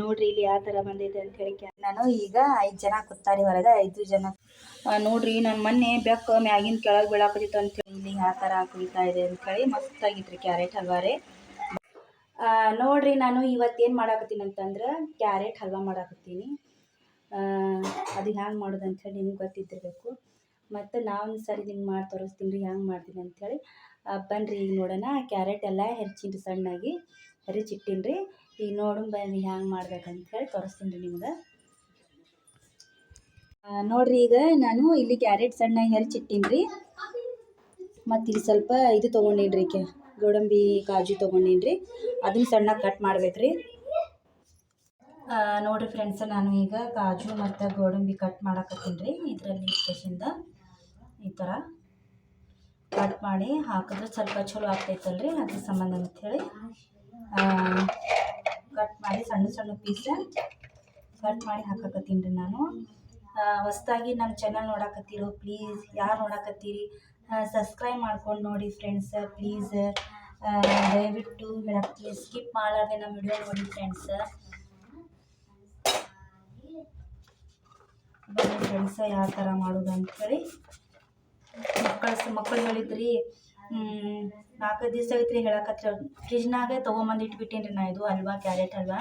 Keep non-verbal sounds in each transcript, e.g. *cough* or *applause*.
ನೋಡ್ರಿ ಇಲ್ಲಿ ಯಾವ ಥರ ಬಂದೈತೆ ಅಂತ ಹೇಳಿ ನಾನು ಈಗ ಐದು ಜನ ಕೂತಾರಿ ಹೊರಗೆ, ಐದು ಜನ. ನೋಡ್ರಿ ನಾನು ಮೊನ್ನೆ ಬೆಕ್ಕ ಮ್ಯಾಗಿನ ಕೆಳಗೆ ಬೀಳಾಕತ್ತಿತ್ತು ಅಂತೇಳಿ ಇಲ್ಲಿ ಯಾವ ಥರ ಕುಳಿತಾ ಇದೆ ಅಂತೇಳಿ ಮಸ್ತಾಗಿತ್ರಿ ಕ್ಯಾರೆಟ್ ಹಲ್ವಾರೆ. ನೋಡ್ರಿ ನಾನು ಇವತ್ತೇನು ಮಾಡಾಕತ್ತೀನಿ ಅಂತಂದ್ರೆ ಕ್ಯಾರೆಟ್ ಹಲ್ವಾ ಮಾಡಾಕತ್ತೀನಿ. ಅದು ಹ್ಯಾಂಗೆ ಮಾಡೋದು ಅಂಥೇಳಿ ನಿಮ್ಗೆ ಗೊತ್ತಿದ್ದಿರಬೇಕು. ಮತ್ತು ನಾನು ಸರಿ ನಿಮ್ಗೆ ಮಾಡಿ ತೋರಿಸ್ತೀನಿ ರೀ ಹ್ಯಾಂಗೆ ಮಾಡ್ತೀನಿ ಅಂಥೇಳಿ ಬನ್ನಿರಿ ಈಗ ನೋಡೋಣ, ಕ್ಯಾರೆಟ್ ಎಲ್ಲ ಹೆಚ್ಚಿನ್ರಿ ಸಣ್ಣಾಗಿ. ಹೆಚ್ಚಿಟ್ಟಿನಿ ರೀ ಈಗ ನೋಡೋಣ ಬನ್ನಿ ಹ್ಯಾಂಗೆ ಮಾಡ್ಬೇಕಂತೇಳಿ ತೋರಿಸ್ತೀನಿ ರೀ ನಿಮ್ಗೆ. ನೋಡಿರಿ ಈಗ ನಾನು ಇಲ್ಲಿ ಕ್ಯಾರೆಟ್ ಸಣ್ಣಗೆ ಹರಿಚಿಟ್ಟಿನಿ ರೀ ಮತ್ತು ಇಲ್ಲಿ ಸ್ವಲ್ಪ ಇದು ತೊಗೊಂಡೀನಿ ರೀ ಕೆ ಗೋಡಂಬಿ ಕಾಜು ತೊಗೊಂಡೀನಿ ರೀ ಅದನ್ನ ಸಣ್ಣಗೆ ಕಟ್ ಮಾಡ್ಬೇಕು ರೀ ನೋಡಿರಿ ಫ್ರೆಂಡ್ಸ್, ನಾನು ಈಗ ಕಾಜು ಮತ್ತು ಗೋಡಂಬಿ ಕಟ್ ಮಾಡಕತ್ತೀನಿ ರೀ ಇದರಲ್ಲಿ ಸ್ಪೇಷಿಂದ ಈ ಥರ ಕಟ್ ಮಾಡಿ ಹಾಕಿದ್ರೆ ಸ್ವಲ್ಪ ಚಲೋ ಆಗ್ತೈತಲ್ರಿ ಅದ್ರ ಸಂಬಂಧ ಅಂಥೇಳಿ ಕಟ್ ಮಾಡಿ ಸಣ್ಣ ಸಣ್ಣ ಪೀಸ್ ಕಟ್ ಮಾಡಿ ಹಾಕಕತ್ತೀನಿ ರೀ ನಾನು. ಹೊಸ್ದಾಗಿ ನಮ್ಮ ಚಾನಲ್ ನೋಡಾಕತ್ತೀರೋ ಪ್ಲೀಸ್ ಯಾರು ನೋಡಾಕತ್ತೀರಿ ಸಬ್ಸ್ಕ್ರೈಬ್ ಮಾಡ್ಕೊಂಡು ನೋಡಿ ಫ್ರೆಂಡ್ಸ್ ಪ್ಲೀಸ್ ದಯವಿಟ್ಟು ಹೇಳಕ್ಕೆ ಸ್ಕಿಪ್ ಮಾಡಾರ್ದೆ ನಮ್ಮ ವಿಡಿಯೋ ನೋಡಿ ಫ್ರೆಂಡ್ಸ್ ಫ್ರೆಂಡ್ಸ ಯಾವ ಥರ ಮಾಡೋದು ಅಂಥೇಳಿ ಮಕ್ಕಳ, ಮಕ್ಕಳು ಹೇಳಿದ್ರಿ ನಾಲ್ಕೈದು ದಿವಸ ಐತ್ರಿ ಹೇಳಕತ್ರ ಫ್ರಿಜ್ನಾಗೆ ತೊಗೊಂಬಂದು ಇಟ್ಬಿಟ್ಟೀನಿ ರೀ ನಾ ಇದು ಹಲ್ವಾ ಕ್ಯಾರೆಟ್ ಹಲ್ವಾ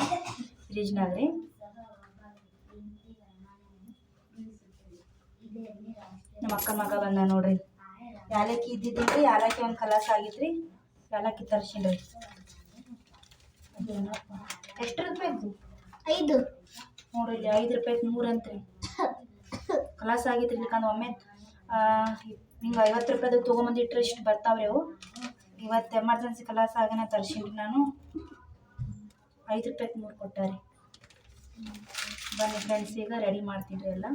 ಫ್ರಿಜ್ನಾಗ ರೀ ನಮ್ಮ ಅಕ್ಕ ಮಗ ಬಂದ ನೋಡ್ರಿ. ಯಾಲಕ್ಕಿ ಇದ್ದಿದ್ದೀವಿ ಯಾಲಕ್ಕಿ ಒಂದು ಕಲಾಸ ಆಗಿತ್ರಿ ಯಾಲಕ್ಕಿ ತರ್ಸಿನ್ರಿ. ಎಷ್ಟು ರೂಪಾಯಿ ಐದು. ನೋಡ್ರಿ ಐದು ರೂಪಾಯಿ ನೂರು ಅಂತ್ರಿ. ಕಲಾಸ ಆಗೈತ್ರಿ ಇಲ್ಲಿಕಂದ್ರೆ ಒಮ್ಮೆ ಹಿಂಗೆ ಐವತ್ತು ರೂಪಾಯ್ದಾಗ ತೊಗೊಂಬಂದು ಇಟ್ಟರೆ ಇಷ್ಟು ಬರ್ತಾವ್ರಿ ಅವು. ಇವತ್ತು ಎಮರ್ಜೆನ್ಸಿ ಕಲಾಸ ಆಗನ ತರ್ಸಿನ್ರಿ ನಾನು. ಐದು ರೂಪಾಯಿ ಮೂರು ಕೊಟ್ಟಾರಿ. ಬನ್ನಿ ಫ್ರೆಂಡ್ಸ್ ಈಗ ರೆಡಿ ಮಾಡ್ತೀನಿ ಎಲ್ಲ.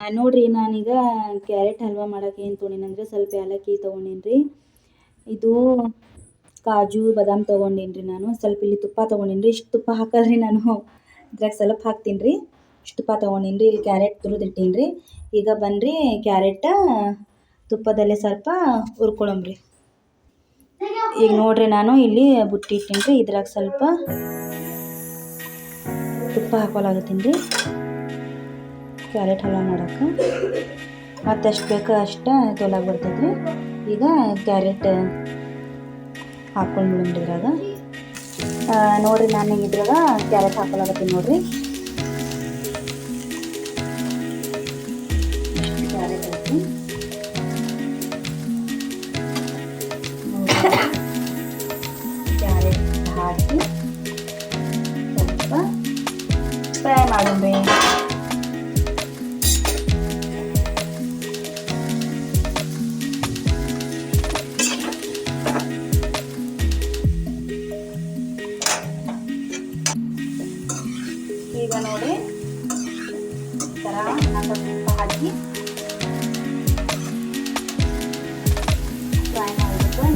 ನೋಡ್ರಿ, ನಾನೀಗ ಕ್ಯಾರೆಟ್ ಹಲ್ವಾ ಮಾಡೋಕೆ ಏನು ತೊಗೊಂಡಿನಂದ್ರೆ ಸ್ವಲ್ಪ ಏಲಕ್ಕಿ ತೊಗೊಂಡೀನಿ ರೀ ಇದು ಕಾಜು, ಬಾದಾಮ್ ತೊಗೊಂಡೀನಿ ರೀ ನಾನು. ಸ್ವಲ್ಪ ಇಲ್ಲಿ ತುಪ್ಪ ತೊಗೊಂಡೀನಿ ರೀ ಇಷ್ಟು ತುಪ್ಪ ಹಾಕಲ್ರಿ ನಾನು. ಇದ್ರಾಗ ಸ್ವಲ್ಪ ಹಾಕ್ತೀನಿ ರೀ ಇಷ್ಟು ತುಪ್ಪ ತೊಗೊಂಡೀನಿ ರೀ ಇಲ್ಲಿ ಕ್ಯಾರೆಟ್ ತುರಿದಿಟ್ಟೀನಿ ರೀ ಈಗ ಬನ್ನಿರಿ ಕ್ಯಾರೆಟ್ ತುಪ್ಪದಲ್ಲೇ ಸ್ವಲ್ಪ ಹುರ್ಕೊಳಂಬ್ರಿ. ಈಗ ನೋಡ್ರಿ ನಾನು ಇಲ್ಲಿ ಬುಟ್ಟಿ ಇಟ್ಟೀನಿ ರೀ ಇದ್ರಾಗ ಸ್ವಲ್ಪ ತುಪ್ಪ ಹಾಕೋಲಾಗತ್ತೀನಿ ರೀ. ಕ್ಯಾರೆಟ್ ಹಲ್ವಾ ಮಾಡೋಕೆ ಮತ್ತು ಎಷ್ಟು ಬೇಕೋ ಅಷ್ಟು ತೊಲಾಗ ಬರ್ತೈತೆ ರೀ ಈಗ ಕ್ಯಾರೆಟ್ ಹಾಕ್ಕೊಂಡು ಇದ್ರಾಗ ನೋಡ್ರಿ ನಾನು ಇದ್ರಾಗ ಕ್ಯಾರೆಟ್ ಹಾಕೊಳಕತ್ತೀನಿ ನೋಡ್ರಿ.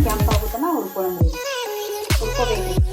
கேம்பாக ஊற்றினா ஒரு குழம்பு உப்பு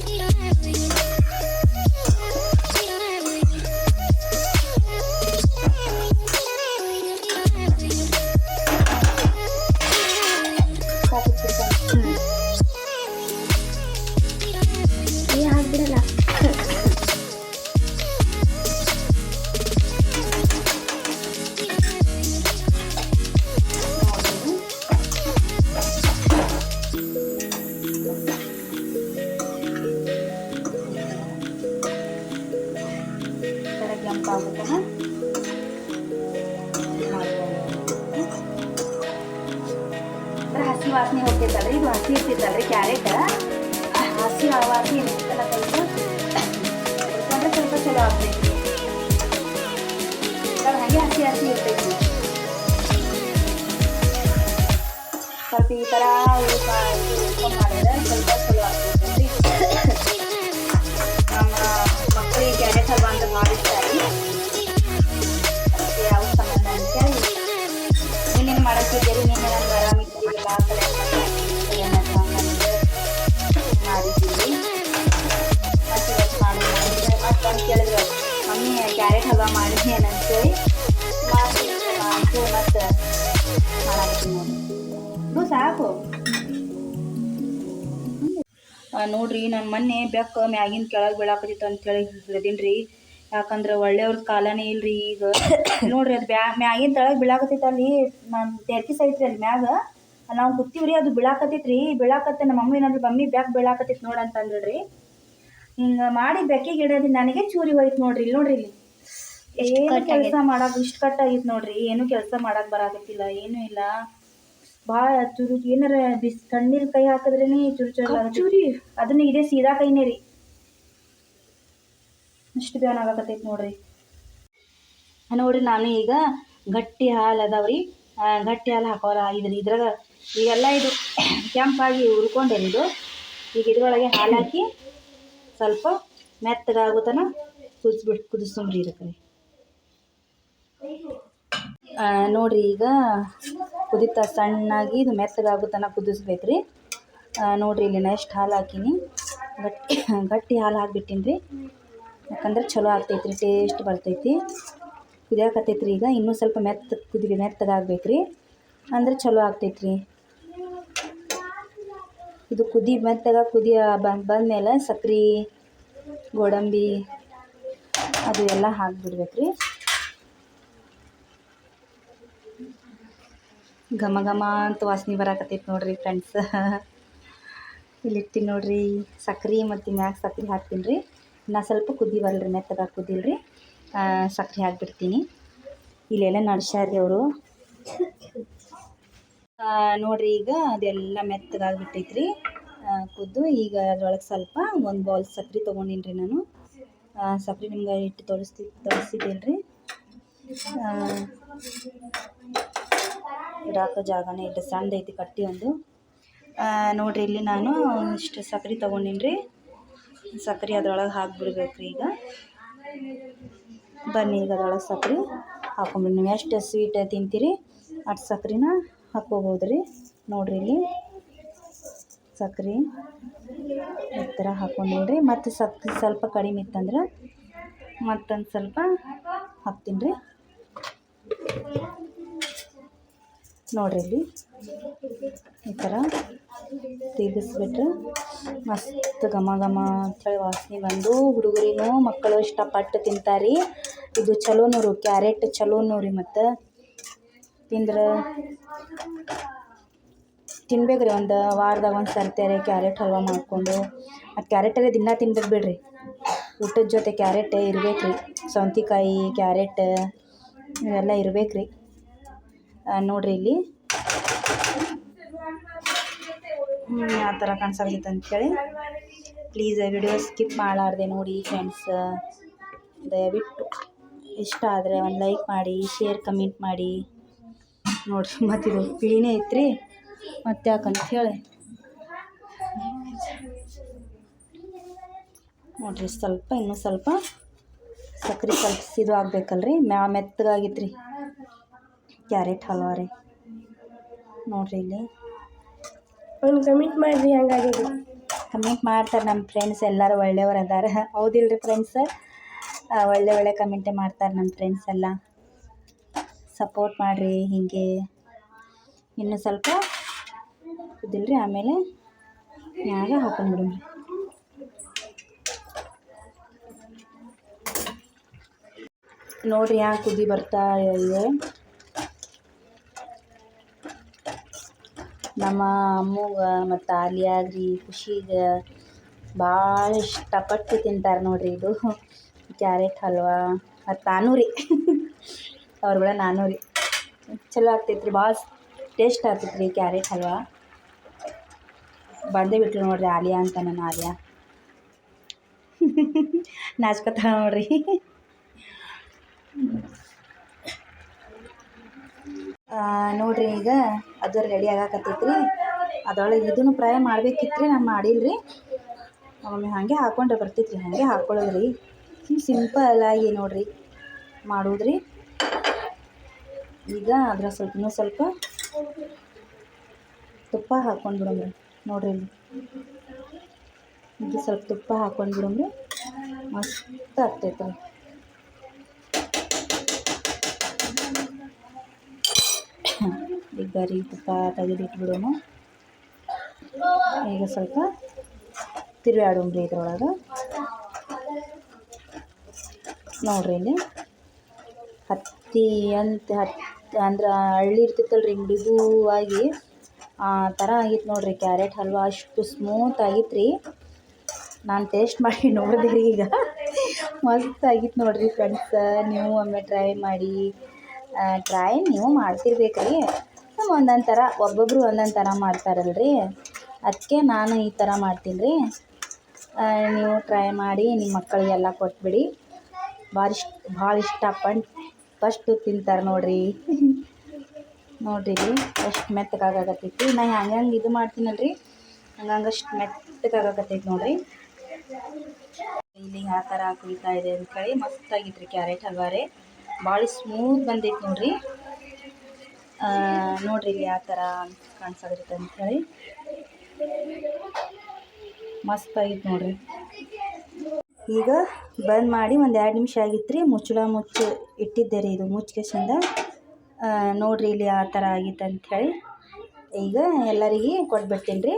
ಇರ್ತೈತಲ್ರಿ ಕ್ಯಾರೆಟ್ ಹಸಿ ವಾಸನೆ ಇರ್ತೈತಲ್ಲ ಸ್ವಲ್ಪ ಹುರ್ಕೊಂಡ್ರೆ ಸ್ವಲ್ಪ ಚಲೋ ಆಗ್ತೈತಿ ಅದು ಹಾಗೆ ಹಸಿ ಹಸಿ ಇರ್ತೈತಿ ಸ್ವಲ್ಪ ಈ ಥರ ಹುರ್ಕೊಂಡು ಮಾಡಿದ್ರೆ ಸ್ವಲ್ಪ ಚಲೋ ಆಗ್ತೈತಿ ನಮ್ಮ ಮಕ್ಕಳಿಗೆ ಕ್ಯಾರೆಟ್ ಹಲ್ವಾ ಅಂತ ಭಾಳ ಇಷ್ಟ ರೀ ಅದಕ್ಕೆ ಯಾವ ಸಂಬಂಧ ಅಂತೇಳಿ ನೀನೇನು ಮಾಡಕ್ಕಿದ್ದೀರಿ ಕ್ಯಾರೆಟ್ ನೋಡ್ರಿ ನಾನು ಮೊನ್ನೆ ಬೆಕ್ಕ ಮ್ಯಾಗಿನ ಕೆಳಗೆ ಬೀಳಾಕತ್ತಿತ್ತು ಅಂತೇಳಿ ರೀ ಯಾಕಂದ್ರೆ ಒಳ್ಳೆಯವ್ರ ಕಾಲನೇ ಇಲ್ರಿ ಈಗ. ನೋಡ್ರಿ ಅದು ಬ್ಯಾ ಮ್ಯಾಗಿನ ತಳಗೆ ಬೀಳಾಕತ್ತೈತೆ ಅಲ್ಲಿ ನಾನು ತೆರ್ಕಿಸ್ ಐತ್ರಿ ಅಲ್ಲಿ ಮ್ಯಾಗ. ನಾವು ಕೂತೀವ್ರಿ ಅದು ಬೀಳಾಕತ್ತೈತೆ ರೀ ಬೀಳಾಕತ್ತೆ ನಮ್ಮ ಮಮ್ಮಿ ಏನಾದ್ರು ಮಮ್ಮಿ ಬ್ಯಾಗ್ ಬೀಳಾಕತ್ತೈತೆ ನೋಡು ಅಂತಂದ್ರಿ ಹಿಂಗೆ ಮಾಡಿ ಬೆಕ್ಕಿಗೆ ಇಡೋದು ನನಗೆ ಚೂರಿ ಹೋಯ್ತು ನೋಡ್ರಿ ಇಲ್ಲಿ ನೋಡ್ರಿ ಇಲ್ಲಿ. ಏನು ಕೆಲಸ ಮಾಡಕ್ಕೆ ಇಷ್ಟು ಕಟ್ಟಾಗಿತ್ತು ನೋಡ್ರಿ. ಏನು ಕೆಲಸ ಮಾಡಕ್ಕೆ ಬರಾಕತ್ತಿಲ್ಲ ಏನೂ ಇಲ್ಲ. ಭಾಳ ಚುರು ಏನಾರ ಬಿಸ್ ತಣ್ಣೀರ್ ಕೈ ಹಾಕಿದ್ರೇನೆ ಚುರು ಚುರು ಚೂರಿ. ಅದನ್ನ ಇದೇ ಸೀದಾ ಕೈನೇ ರೀ. ಅಷ್ಟು ಬ್ಯಾನ್ ಆಗಾಕತ್ತೈತಿ ನೋಡ್ರಿ. ನೋಡ್ರಿ ನಾನು ಈಗ ಗಟ್ಟಿ ಹಾಲು ಅದಾವ್ರಿ ಗಟ್ಟಿ ಹಾಲು ಹಾಕೋಲ್ಲ ಇದ್ರಿ ಇದ್ರಾಗ ಈಗೆಲ್ಲ ಇದು *coughs* ಕೆಂಪಾಗಿ ಹುರ್ಕೊಂಡೇರಿ ಇದು. ಈಗ ಇದ್ರೊಳಗೆ ಹಾಲು ಹಾಕಿ ಸ್ವಲ್ಪ ಮೆತ್ತಗಾಗೋತನ ಕುದಿಸ್ಬಿಟ್ಟು ಕುದಿಸ್ಕೊಂಬ್ರಿ ಇದಕ್ಕೆ ನೋಡ್ರಿ ಈಗ ಕುದಿತಾ ಸಣ್ಣಾಗಿ ಇದು ಮೆತ್ತಗಾಗುತ್ತನ ಕುದಿಸ್ಬೇಕು ರೀ ನೋಡಿರಿ ಇಲ್ಲಿ ನಾ ಹಾಲು ಹಾಕೀನಿ. ಗಟ್ಟಿ ಗಟ್ಟಿ ಹಾಲು ಹಾಕ್ಬಿಟ್ಟಿನಿ ರೀ ಯಾಕಂದ್ರೆ ಚಲೋ ಆಗ್ತೈತ್ರಿ ಟೇಸ್ಟ್ ಬರ್ತೈತಿ. ಕುದಿಯಾಕತ್ತೈತ್ರಿ ಈಗ. ಇನ್ನೂ ಸ್ವಲ್ಪ ಮೆತ್ತ ಕುದಿ ಮೆತ್ತಗಾಗ್ಬೇಕು ರೀ ಅಂದ್ರೆ ಚಲೋ ಆಗ್ತೈತ್ರಿ. ಇದು ಕುದಿ ಮೆತ್ತಗ ಕುದಿ ಬಂದು ಬಂದಮೇಲೆ ಸಕ್ರೆ, ಗೋಡಂಬಿ, ಅದು ಎಲ್ಲ ಹಾಕ್ಬಿಡ್ಬೇಕು ರೀ ಘಮ ಘಮ ಅಂತ ವಾಸನೆ ಬರಾಕತ್ತೈತಿ ನೋಡ್ರಿ ಫ್ರೆಂಡ್ಸ್ ಇಲ್ಲಿರ್ತೀನಿ ನೋಡ್ರಿ ಸಕ್ರೆ ಮತ್ತು ಮ್ಯಾಗ ಸಕ್ರೆ ಹಾಕ್ತೀನಿ ರೀ. ನಾ ಸ್ವಲ್ಪ ಕುದಿ ಬರಲ್ರಿ, ಮೆತ್ತಗೆ ಕುದಿಲ್ರಿ ಸಕ್ರೆ ಹಾಕ್ಬಿಡ್ತೀನಿ. ಇಲ್ಲೆಲ್ಲ ನಡ್ಸ್ಯಾರ್ರಿ ಅವರು. ನೋಡ್ರಿ ಈಗ ಅದೆಲ್ಲ ಮೆತ್ತಗಾಗ್ಬಿಟ್ಟೈತ್ರಿ ಕುದ್ದು ಈಗ ಅದ್ರೊಳಗೆ ಸ್ವಲ್ಪ ಒಂದು ಬೌಲ್ ಸಕ್ರೆ ತೊಗೊಂಡಿನಿ ರೀ ನಾನು. ಸಕ್ರೆ ನಿಮ್ಗೆ ಇಟ್ಟು ತೋರಿಸ್ತಿ ತೋರಿಸಿದ್ದೀನಿ ರೀ ಇಡಾಕ ಜಾಗನೇ ಇಟ್ಟು ಐತಿ ಕಟ್ಟಿ ಒಂದು. ನೋಡಿರಿ ಇಲ್ಲಿ ನಾನು ಇಷ್ಟು ಸಕ್ರೆ ತೊಗೊಂಡಿನಿ ರೀ ಸಕ್ರೆ ಅದ್ರೊಳಗೆ ಹಾಕ್ಬಿಡ್ಬೇಕು ಈಗ. ಬನ್ನಿ ಈಗ ಅದ್ರೊಳಗೆ ಸಕ್ರೆ ಹಾಕೊಂಬಿಡಿ ನೀವು ಎಷ್ಟು ಸ್ವೀಟ್ ತಿಂತೀರಿ ಅಷ್ಟು ಸಕ್ರೆನ ಹಾಕ್ಕೋಬೋದು ರೀ ನೋಡಿರಿ ಇಲ್ಲಿ ಸಕ್ರೆ ಈ ಥರ ಹಾಕೊಂಡು ಮತ್ತು ಸಕ್, ಸ್ವಲ್ಪ ಕಡಿಮೆ ಇತ್ತಂದ್ರೆ ಮತ್ತೊಂದು ಸ್ವಲ್ಪ ಹಾಕ್ತೀನಿ ರೀ ನೋಡ್ರಿ ಇಲ್ಲಿ. ಈ ಥರ ತಿರುಗಿಸ್ಬಿಟ್ರೆ ಮಸ್ತ್ ಘಮ ಘಮ ಅಂತೇಳಿ ವಾಸನೆ ಬಂದು ಹುಡುಗರಿನೂ ಮಕ್ಕಳು ಇಷ್ಟಪಟ್ಟು ತಿಂತಾರೆ ಇದು ಚಲೋ ರೀ ಕ್ಯಾರೆಟ್ ಚಲೋ ರೀ ಮತ್ತು. ತಿಂದ್ರೆ ತಿನ್ಬೇಕು ರೀ ಒಂದು ವಾರದಾಗ ಒಂದು ಸರ್ತಾರೆ ಕ್ಯಾರೆಟ್ ಹಲ್ವಾ ಮಾಡಿಕೊಂಡು. ಆ ಕ್ಯಾರೆಟಲ್ಲೇ ದಿನ ತಿನ್ಬೇಕು ಬಿಡ್ರಿ. ಊಟದ ಜೊತೆ ಕ್ಯಾರೆಟ್ ಇರ್ಬೇಕು ರೀ ಸೌಂತಿಕಾಯಿ, ಕ್ಯಾರೆಟ್, ಇವೆಲ್ಲ ಇರ್ಬೇಕು ನೋಡ್ರಿ ಇಲ್ಲಿ. ಆ ಥರ ಅಂತ ಅಂಥೇಳಿ ಪ್ಲೀಸ್ ವಿಡಿಯೋ ಸ್ಕಿಪ್ ಮಾಡಲಾರ್ದೆ ನೋಡಿ ಫ್ರೆಂಡ್ಸ್ ದಯವಿಟ್ಟು. ಇಷ್ಟ ಆದರೆ ಒಂದು ಲೈಕ್ ಮಾಡಿ ಶೇರ್ ಕಮೆಂಟ್ ಮಾಡಿ. ನೋಡಿರಿ ಇದು ಪಿಳಿನೇ ಐತ್ರಿ. ಮತ್ತೆ ಯಾಕಂತ ಹೇಳಿ. ನೋಡಿರಿ, ಸ್ವಲ್ಪ, ಇನ್ನೂ ಸ್ವಲ್ಪ ಸಕ್ಕರೆ ಸ್ವಲ್ಪ ಇದು ಆಗ್ಬೇಕಲ್ರಿ. ಮ್ಯಾ ಮೆತ್ತಗಾಗಿತ್ತು ರೀ ಕ್ಯಾರೆಟ್ ಹಲ್ವಾ ರೀ. ನೋಡಿರಿ ಇಲ್ಲಿ. ಒಂದು ಕಮಿಟ್ ಮಾಡಿರಿ ಹಂಗಾಗಿದೆ ಕಮೆಂಟ್ ಮಾಡ್ತಾರೆ ನಮ್ಮ ಫ್ರೆಂಡ್ಸ್ ಎಲ್ಲರೂ ಒಳ್ಳೆಯವ್ರು ಅದಾರ. ರೀ ಫ್ರೆಂಡ್ಸ್ ಒಳ್ಳೆ ಒಳ್ಳೆ ಕಮೆಂಟೇ ಮಾಡ್ತಾರೆ ನಮ್ಮ ಫ್ರೆಂಡ್ಸ್ ಎಲ್ಲ. ಸಪೋರ್ಟ್ ಮಾಡಿರಿ ಹೀಗೆ. ಇನ್ನು ಸ್ವಲ್ಪ ಇದಿಲ್ರಿ ಆಮೇಲೆ ಮ್ಯಾಗ ಹಾಕೊಂಡ್ಬಿಡ್ರಿ ನೋಡ್ರಿ ಹ್ಯಾಂಗೆ ಕುದಿ ಬರ್ತಾ ಇದೆ. ನಮ್ಮ ಅಮ್ಮಗ ಮತ್ತು ಆಲಿಯಾಗ್ರಿ ಖುಷಿಗೆ ಭಾಳ ಇಷ್ಟಪಟ್ಟು ತಿಂತಾರೆ ನೋಡ್ರಿ ಇದು. ಕ್ಯಾರೆಟ್ ಹಲ್ವಾ, ಮತ್ತು ನಾನು ರೀ ಅವ್ರ ಕೂಡ ನಾನು ರೀ ಚಲೋ ಆಗ್ತೈತೆ ರೀ ಭಾಳ ಟೇಸ್ಟ್ ಆಗ್ತೈತೆ ರೀ ಕ್ಯಾರೆಟ್ ಹಲ್ವಾ. ಬಂದೇ ಬಿಟ್ಲು ನೋಡ್ರಿ ಆಲಿಯಾ ಅಂತ ನನ್ನ ಆಲಿಯಾ. ನಾಚ್ಕೊತಾಳ ನೋಡ್ರಿ. ನೋಡ್ರಿ ಈಗ ಅದು ರೆಡಿ ಆಗಾಕತ್ತೈತಿ ರೀ ಅದ್ರೊಳಗೆ ಇದನ್ನು ಫ್ರೈ ಮಾಡ್ಬೇಕಿತ್ತು ರೀ ನಾನು ಮಾಡಿಲ್ಲ ರೀ ಹಾಗೆ ಹಾಕೊಂಡ್ರೆ ಬರ್ತೈತಿ ರೀ ಹಾಗೆ ಹಾಕೊಳ್ಳೋದು ರೀ ಸಿಂಪಲ್ ಆಗಿ ನೋಡ್ರಿ ಮಾಡೋದು ರೀ ಈಗ ಅದ್ರ ಸ್ವಲ್ಪ ಇನ್ನೂ ಸ್ವಲ್ಪ ತುಪ್ಪ ಹಾಕ್ಕೊಂಡು ಬಿಡಮ್ರಿ. ನೋಡ್ರಿ ಇದು ಸ್ವಲ್ಪ ತುಪ್ಪ ಹಾಕ್ಕೊಂಡು ಬಿಡಮ್ರಿ. ಮಸ್ತ್ ಆಗ್ತೈತೆ. ರೀ ಈಗ ಗರಿ ತುಪ್ಪ ತೆಗೆದಿಟ್ಬಿಡೋಣ ಈಗ ಸ್ವಲ್ಪ ತಿರುವಾಡೋಣ್ರಿ ಇದ್ರೊಳಗೆ. ನೋಡ್ರಿ ಇಲ್ಲಿ. ಹತ್ತಿ ಅಂತ ಹತ್ತಿ ಅಂದ್ರೆ ಹಳ್ಳಿ ಇರ್ತಿತ್ತಲ್ರಿ ಮೃದುವಾಗಿ ಆ ಥರ ಆಗಿತ್ತು ನೋಡ್ರಿ ಕ್ಯಾರೆಟ್ ಹಲ್ವಾ ಅಷ್ಟು ಸ್ಮೂತ್ ಆಗಿತ್ತು ರೀ. ನಾನು ಟೇಸ್ಟ್ ಮಾಡಿ ನೋಡಿದೆ ರೀ ಈಗ. ಮಸ್ತ್ ಆಗಿತ್ತು ನೋಡ್ರಿ ಫ್ರೆಂಡ್ಸ್ ನೀವು ಒಮ್ಮೆ ಟ್ರೈ ಮಾಡಿ. ಟ್ರೈ ನೀವು ಮಾಡ್ತಿರ್ಬೇಕು ರೀ ಒಂದೊಂದು ಥರ ಒಬ್ಬೊಬ್ಬರು ಒಂದೊಂದು ಥರ ಮಾಡ್ತಾರಲ್ರಿ. ಅದಕ್ಕೆ ನಾನು ಈ ಥರ ಮಾಡ್ತೀನಿ ರೀ ನೀವು ಟ್ರೈ ಮಾಡಿ ನಿಮ್ಮ ಮಕ್ಕಳಿಗೆಲ್ಲ ಕೊಟ್ಬಿಡಿ. ಭಾಳ ಇಷ್ಟ ಭಾಳ ಇಷ್ಟಪಟ್ಟು ಫಸ್ಟು ತಿಂತಾರೆ ನೋಡಿರಿ. ನೋಡಿರಿ ರೀ ಎಷ್ಟು ಮೆತ್ತಗಾಗತ್ತೈತಿ ನಾ ಹ್ಯಾಂಗೆ ಹಂಗೆ ಇದು ಮಾಡ್ತೀನಲ್ರಿ. ಅಷ್ಟು ಮೆತ್ತಗಾಗತ್ತೈತಿ ನೋಡಿರಿ. ಇಲ್ಲಿ ಯಾವ ಥರ ಕುಯ್ತಾ ಇದೆ ಅಂತ ಹೇಳಿ ಮಸ್ತಾಗಿತ್ತು ರೀ ಕ್ಯಾರೆಟ್ ಹಲ್ವಾರೆ. ಭಾಳ ಸ್ಮೂತ್ ಬಂದೈತೆ ನೋಡ್ರಿ. ಆ, ನೋಡ್ರಿ ಇಲ್ಲಿ ಯಾವ ಥರ ಕಾಣಿಸೋದಿರುತ್ತೆ ಅಂಥೇಳಿ ಮಸ್ತ್ ಆಗಿತ್ತು ನೋಡ್ರಿ. ಈಗ ಬಂದ್ ಮಾಡಿ ಒಂದು ಎರಡು ನಿಮಿಷ ಆಗಿತ್ತು ರೀ ಮುಚ್ಚಳ ಮುಚ್ಚಿ ಇಟ್ಟಿದ್ದೆ ರೀ ಇದು ಮುಚ್ಚಿಗೆಸಿಂದ ನೋಡ್ರಿ ಇಲ್ಲಿ ಆ ಥರ ಆಗಿತ್ತು ಅಂಥೇಳಿ ಈಗ ಎಲ್ಲರಿಗೆ ಕೊಟ್ಬಿಡ್ತೀನಿ ರೀ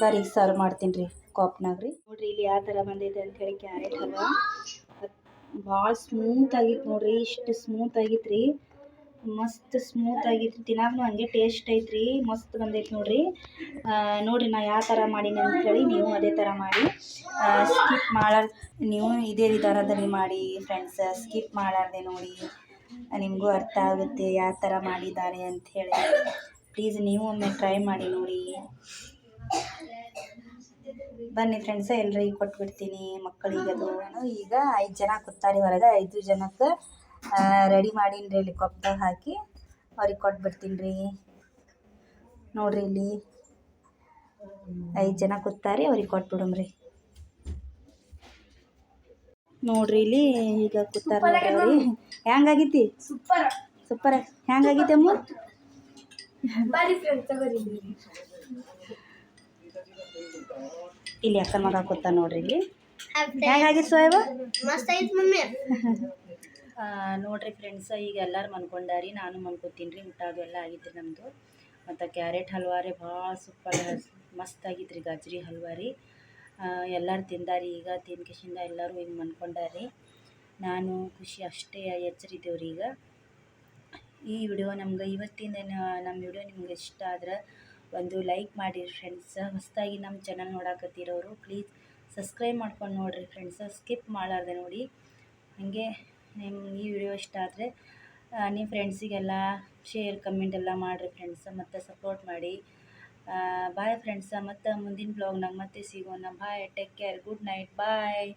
ಬರೀ ಸರ್ವ್ ಮಾಡ್ತೀನಿ ರೀ ಕಾಪ್ನಾಗ ರೀ. ನೋಡ್ರಿ ಇಲ್ಲಿ ಯಾವ ಥರ ಬಂದೈತೆ ಅಂಥೇಳಿ ಕ್ಯಾರೆಟ್ ಹಲ್ವಾ. ಭಾಳ ಸ್ಮೂತ್ ಆಗಿತ್ತು ನೋಡ್ರಿ. ಇಷ್ಟು ಸ್ಮೂತ್ ಆಗಿತ್ತು ರೀ ಮಸ್ತ್ ಸ್ಮೂತ್ ಆಗಿತ್ತು. ತಿನ್ನಾಗೂ ಹಂಗೆ ಟೇಸ್ಟ್ ಐತ್ರಿ, ಮಸ್ತ್ ಬಂದೈತೆ ನೋಡ್ರಿ. ನೋಡಿರಿ ನಾ ಯಾವ ಥರ ಮಾಡೀನಿ ಹೇಳಿ ನೀವು ಅದೇ ಥರ ಮಾಡಿ. ಸ್ಕಿಪ್ ಮಾಡಾರ, ನೀವು ಇದೇ ವಿಧಾನದಲ್ಲಿ ಮಾಡಿ ಫ್ರೆಂಡ್ಸ್ ಸ್ಕಿಪ್ ಮಾಡಾರ್ದೆ ನೋಡಿ. ನಿಮಗೂ ಅರ್ಥ ಆಗುತ್ತೆ ಯಾವ ಥರ ಮಾಡಿದ್ದಾರೆ ಅಂಥೇಳಿ ಪ್ಲೀಸ್ ನೀವು ಒಮ್ಮೆ ಟ್ರೈ ಮಾಡಿ ನೋಡಿ. ಬನ್ನಿ ಫ್ರೆಂಡ್ಸ ಎಲ್ಲರಿಗೆ ಕೊಟ್ಬಿಡ್ತೀನಿ ಮಕ್ಕಳಿಗೆ ಅದು ಈಗ ಐದು ಜನ ಕೂತಾರೆ ಹೊರಗೆ, ಐದು ಜನಕ್ಕೆ ರೆಡಿ ಮಾಡೀನಿ ರೀ ಇಲ್ಲಿ ಕೊಪ್ಪದಾಗ ಹಾಕಿ. ಅವ್ರಿಗೆ ಕೊಟ್ಬಿಡ್ತೀನಿ ರೀ ನೋಡ್ರಿ ಇಲ್ಲಿ ಐದು ಜನ ಕೂತಾರೆ ಅವ್ರಿಗೆ ಕೊಟ್ಬಿಡಮ್ರಿ. ನೋಡ್ರಿ ಇಲ್ಲಿ ಈಗ ಕೂತಾರ ನೋಡ್ರಿ. ಅವ್ರಿ ಹೆಂಗಾಗೈತಿ? ಸೂಪರ್ ಸೂಪರ್ ಹೆಂಗಾಗೈತಿ ಅಮ್ಮ? ಇಲ್ಲಿ. ಅಕ್ಕನ ಮಗ ಕೂತ ನೋಡ್ರಿ ಇಲ್ಲಿ. ಹೆಂಗಾಗಿತ್ತು ಸೋಯಬ? ಮಸ್ತ್ ಐತ್ ಮಮ್ಮಿ. *laughs* ನೋಡ್ರಿ ಫ್ರೆಂಡ್ಸ ಈಗ ಎಲ್ಲರೂ ಮನ್ಕೊಂಡಾರಿ ನಾನು ಮಲ್ಕೊತೀನಿ ರೀ, ಊಟ ಅದು ಎಲ್ಲ ಆಗಿತ್ತು ನಮ್ಮದು ಮತ್ತು ಕ್ಯಾರೆಟ್ ಹಲ್ವಾ ರೀ, ಭಾಳ ಸೂಪರ್ ಮಸ್ತ್ ಆಗಿತ್ತು ರೀ ಗಜ್ರಿ ಹಲ್ವಾ ರೀ. ಎಲ್ಲರೂ ತಿಂದಾರಿ ಈಗ ತಿನ್ಕಿಸಿಂದ ಎಲ್ಲರೂ ಹಿಂಗೆ ಮನ್ಕೊಂಡಾರಿ ನಾನು ಖುಷಿ ಅಷ್ಟೇ ಎಚ್ಚರಿದ್ದೇವ್ರಿ ಈಗ. ಈ ವಿಡಿಯೋ ನಮ್ಗೆ ಇವತ್ತಿಂದ ನಮ್ಮ ವಿಡಿಯೋ ನಿಮ್ಗೆ ಇಷ್ಟ ಆದ್ರೆ ಒಂದು ಲೈಕ್ ಮಾಡಿರಿ ಫ್ರೆಂಡ್ಸ್ ಹೊಸದಾಗಿ ನಮ್ಮ ಚಾನಲ್ ನೋಡಾಕತ್ತಿರೋರು ಪ್ಲೀಸ್ ಸಬ್ಸ್ಕ್ರೈಬ್ ಮಾಡ್ಕೊಂಡು ನೋಡಿರಿ ಫ್ರೆಂಡ್ಸ್ ಸ್ಕಿಪ್ ಮಾಡಾರ್ದೆ ನೋಡಿ. ಹಾಗೆ ನಿಮ್ಮ ಈ ವಿಡಿಯೋ ಇಷ್ಟ ಆದರೆ ನಿಮ್ಮ ಫ್ರೆಂಡ್ಸಿಗೆಲ್ಲ ಶೇರ್ ಕಮೆಂಟ್ ಎಲ್ಲ ಮಾಡಿರಿ ಫ್ರೆಂಡ್ಸ್ ಮತ್ತು ಸಪೋರ್ಟ್ ಮಾಡಿ. ಬಾಯ್ ಫ್ರೆಂಡ್ಸ ಮತ್ತು ಮುಂದಿನ ಬ್ಲಾಗ್ನಾಗ ಮತ್ತೆ ಸಿಗೋಣ. Bye take care good night bye